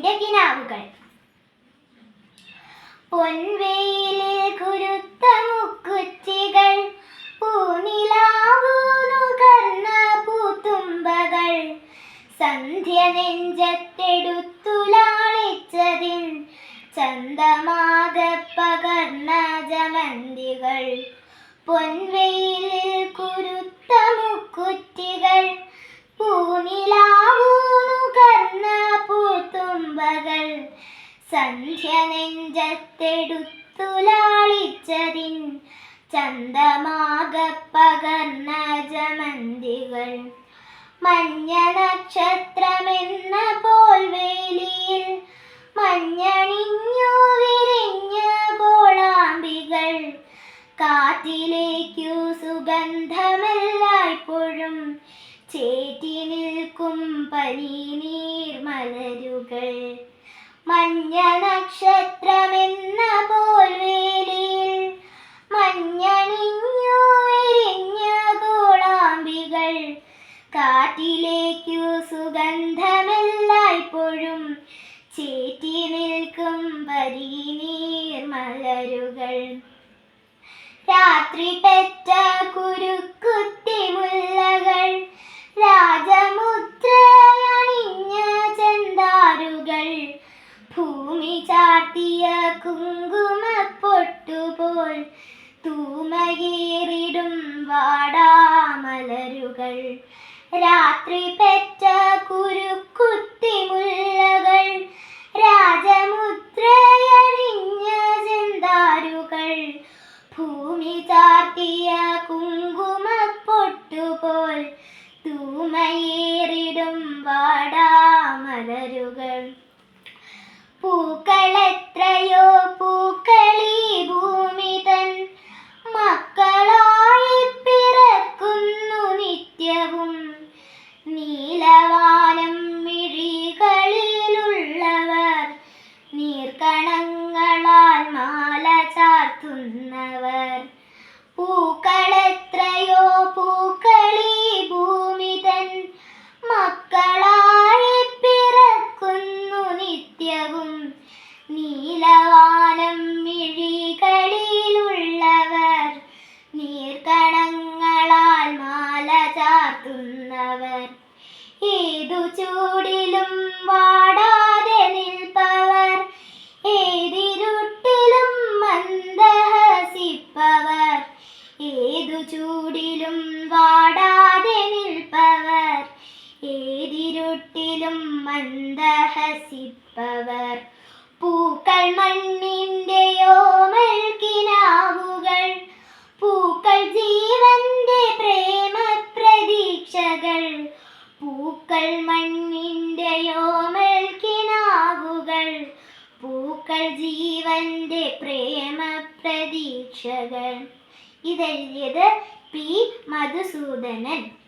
പൂവിന്റെ കിനാവുകൾ. പൊൻവെയിലിൽ കുരുത്ത മുക്കുറ്റികൾ പൂനിലാവു പൂത്തുമ്പകൾ. സന്ധ്യ നെഞ്ചത്തെടുത്തുലാളിച്ചതിൻ ജമന്തികൾ. പൊൻവെയിലിൽ കുരുത്ത മുക്കുറ്റികൾ പൂനിലാവു നുകർന്ന പൂത്തുമ്പകൾ സന്ധ്യ നെഞ്ചത്തെടുത്തുലാളിച്ചതിൻ ചന്തമാക പകർന്ന ജമന്തികൾ. മഞ്ഞ നക്ഷത്രമെന്ന പോൽ വേലിയിൽ മഞ്ഞണിഞ്ഞു വിരിഞ്ഞ കോളാമ്പികൾ കാറ്റിലേക്കു സുഗന്ധമെല്ലായ്പ്പോഴും ചേറ്റി നിൽക്കും പനിനീർ മലരുകൾ മഞ്ഞ നക്ഷത്രമെന്ന പോൽവേലിയിൽ മഞ്ഞണിഞ്ഞു എരിഞ്ഞ കോളാമ്പികൾ കാറ്റിലേക്കു സുഗന്ധമെല്ലായ്പ്പോഴും ചേറ്റി നിൽക്കും പരീനീർ മലരുകൾ രാത്രി പെറ്റ കുരുക്കുത്തി ഭൂമി ചാർത്തിയ കുങ്കുമപ്പൊട്ടുപോൽ തൂമകേറിടും വാടാമലരുകൾ. രാത്രി പെറ്റ കുരുക്കുത്തി മുല്ലകൾ രാജമുദ്രയണിഞ്ഞ ചെന്താരുകൾ. ഭൂമി ചാർത്തിയ കുങ്കുമപ്പൊട്ടുപോൽ തൂമയേറിടും വാടാമലരുകൾ. പൂക്കളെത്രയോ പൂക്കളീ ഏതു ചൂടിലും വാടാതെ നിൽപ്പവർ ഏതിരുട്ടിലും മന്ദഹസിപ്പവർ ഏതു ചൂടിലും വാടാതെ നിൽപ്പവർ ഏതിരുട്ടിലും മന്ദഹസിപ്പവർ. പൂക്കൾ മണ്ണിന്റെയോമൽ കിനാവുകൾ പൂക്കൾ ജീവന്റെ പ്രേമ പ്രതീക്ഷകൾ പൂക്കൾ മണ്ണിന്റെയോമൽ കിനാവുകൾ പൂക്കൾ ജീവന്റെ പ്രേമ പ്രതീക്ഷകൾ. ഇതെഴുതിയത് പി. മധുസൂദനൻ.